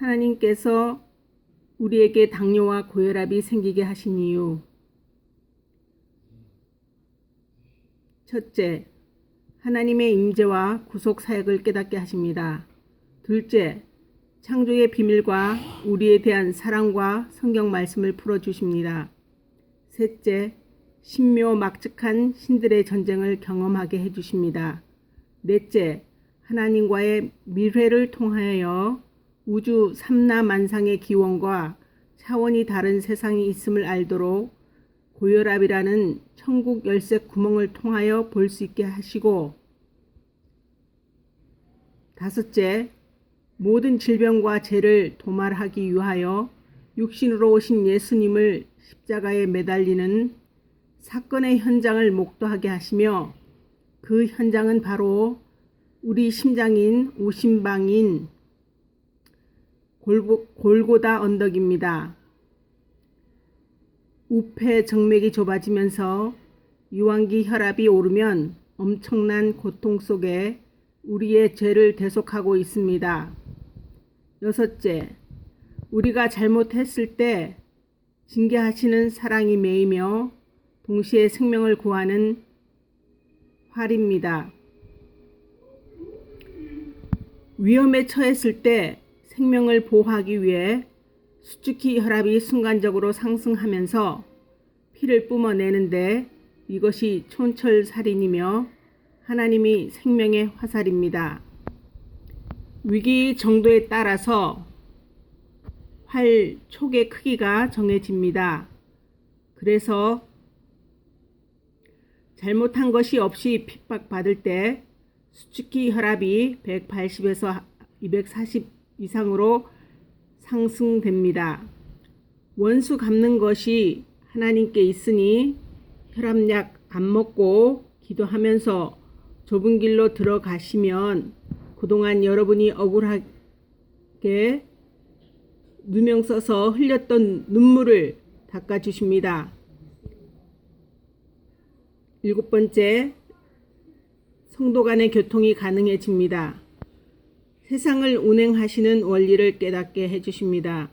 하나님께서 우리에게 당뇨와 고혈압이 생기게 하신 이유. 첫째, 하나님의 임재와 구속 사역을 깨닫게 하십니다. 둘째, 창조의 비밀과 우리에 대한 사랑과 성경 말씀을 풀어 주십니다. 셋째, 신묘 막측한 신들의 전쟁을 경험하게 해 주십니다. 넷째, 하나님과의 밀회를 통하여 우주 삼라만상의 기원과 차원이 다른 세상이 있음을 알도록 고혈압이라는 천국 열쇠 구멍을 통하여 볼 수 있게 하시고 다섯째, 모든 질병과 죄를 도말하기 위하여 육신으로 오신 예수님을 십자가에 매달리는 사건의 현장을 목도하게 하시며 그 현장은 바로 우리 심장인 우심방인 골고, 골고다 언덕입니다. 우폐 정맥이 좁아지면서 유황기 혈압이 오르면 엄청난 고통 속에 우리의 죄를 대속하고 있습니다. 여섯째, 우리가 잘못했을 때 징계하시는 사랑이 매이며 동시에 생명을 구하는 활입니다. 위험에 처했을 때 생명을 보호하기 위해 수축기 혈압이 순간적으로 상승하면서 피를 뿜어내는데 이것이 촌철살인이며 하나님이 생명의 화살입니다. 위기 정도에 따라서 활 촉의 크기가 정해집니다. 그래서 잘못한 것이 없이 핍박받을 때 수축기 혈압이 180에서 240 이상으로 상승됩니다. 원수 갚는 것이 하나님께 있으니 혈압약 안 먹고 기도하면서 좁은 길로 들어가시면 그동안 여러분이 억울하게 누명 써서 흘렸던 눈물을 닦아주십니다. 일곱 번째, 성도 간의 교통이 가능해집니다. 세상을 운행하시는 원리를 깨닫게 해주십니다.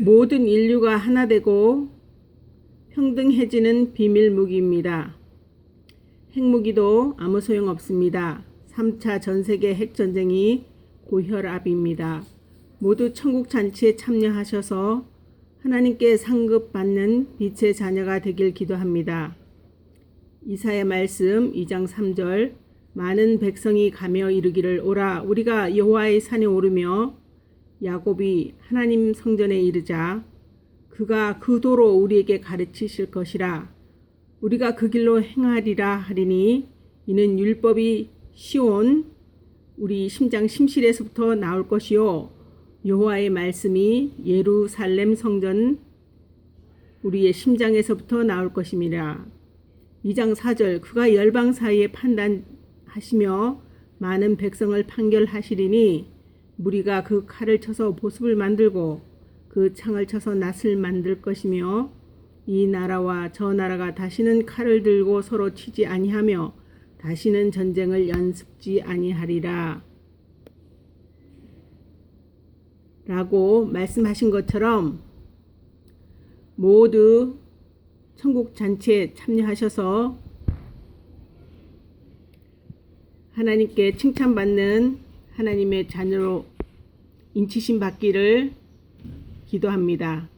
모든 인류가 하나 되고 평등해지는 비밀 무기입니다. 핵무기도 아무 소용 없습니다. 3차 전 세계 핵전쟁이 고혈압입니다. 모두 천국 잔치에 참여하셔서 하나님께 상급받는 빛의 자녀가 되길 기도합니다. 이사의 말씀 2장 3절 많은 백성이 가며 이르기를 오라 우리가 여호와의 산에 오르며 야곱이 하나님 성전에 이르자 그가 그 도로 우리에게 가르치실 것이라 우리가 그 길로 행하리라 하리니 이는 율법이 시온 우리 심장 심실에서부터 나올 것이요. 여호와의 말씀이 예루살렘 성전 우리의 심장에서부터 나올 것임이라. 2장 4절 그가 열방 사이에 판단하시며 많은 백성을 판결하시리니 무리가 그 칼을 쳐서 보습을 만들고 그 창을 쳐서 낫을 만들 것이며 이 나라와 저 나라가 다시는 칼을 들고 서로 치지 아니하며 다시는 전쟁을 연습지 아니하리라. 라고 말씀하신 것처럼 모두 천국 잔치에 참여하셔서 하나님께 칭찬받는 하나님의 자녀로 인치심 받기를 기도합니다.